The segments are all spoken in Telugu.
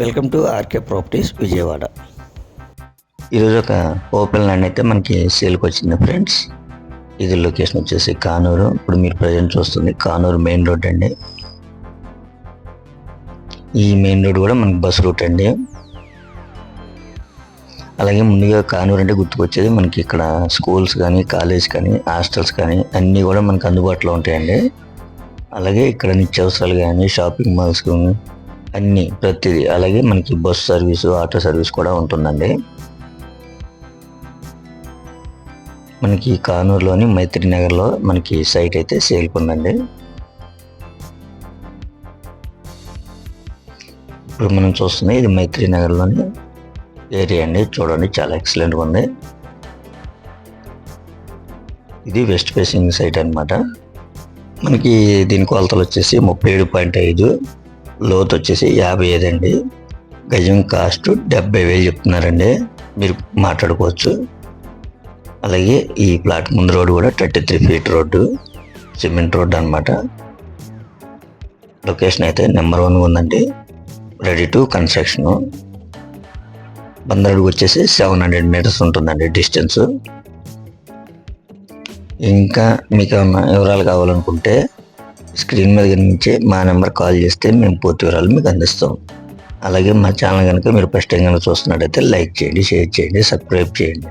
Welcome to RK properties Vijayawada. ఈరోజు ఒక ఓపెన్ ల్యాండ్ అయితే మనకి సేల్కి వచ్చింది ఫ్రెండ్స్. ఇది లొకేషన్ వచ్చేసి కానూరు. ఇప్పుడు మీరు ప్రజెంట్ చూస్తుంది కానూరు మెయిన్ రోడ్ అండి. ఈ మెయిన్ రోడ్ కూడా మనకి బస్ రూట్ అండి. అలాగే ముందుగా కానూరు అంటే గుర్తుకొచ్చేది మనకి ఇక్కడ స్కూల్స్ కానీ కాలేజ్ కానీ హాస్టల్స్ కానీ అన్నీ కూడా మనకు అందుబాటులో ఉంటాయండి. అలాగే ఇక్కడ నిత్యావసరాలు కానీ షాపింగ్ మాల్స్ కానీ అన్ని ప్రతిదీ. అలాగే మనకి బస్ సర్వీసు ఆటో సర్వీస్ కూడా ఉంటుందండి. మనకి కానూరులోని మైత్రి నగర్లో మనకి సైట్ అయితే సేల్కి ఉందండి. ఇప్పుడు మనం చూస్తుంది ఇది మైత్రి నగర్లోని ఏరియా అండి. చూడండి చాలా ఎక్సలెంట్గా ఉంది. ఇది వెస్ట్ ఫేసింగ్ సైట్ అన్నమాట. మనకి దీని కొలతలు వచ్చేసి ముప్పై ఏడు పాయింట్ ఐదు లోతు వచ్చేసి యాభై ఐదు అండి. గజం కాస్ట్ డెబ్బై వేలు చెప్తున్నారండి. మీరు మాట్లాడుకోవచ్చు. అలాగే ఈ ప్లాట్ ముందు రోడ్డు కూడా thirty three feet road. Cement road అనమాట లొకేషన్ అయితే నెంబర్ వన్ ఉందండి. Ready to construction. బందరుడికి వచ్చేసి సెవెన్ హండ్రెడ్ మీటర్స్ ఉంటుందండి డిస్టెన్స్. ఇంకా మీకు ఏమైనా వివరాలు కావాలనుకుంటే స్క్రీన్ మీద కనిపించే మా నెంబర్ కాల్ చేస్తే మేము పూర్తి వివరాలు మీకు అందిస్తాం. అలాగే మా ఛానల్ కనుక మీరు ఫస్ట్ టైం కనుక చూస్తున్నట్టయితే లైక్ చేయండి షేర్ చేయండి సబ్స్క్రైబ్ చేయండి.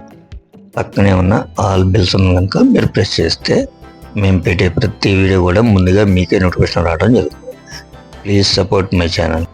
పక్కనే ఉన్న ఆల్ బిల్స్ ఉన్న కనుక మీరు ప్రెస్ చేస్తే మేము పెట్టే ప్రతి వీడియో కూడా ముందుగా మీకే నోటిఫికేషన్ రావడం జరుగుతుంది. Please support my channel.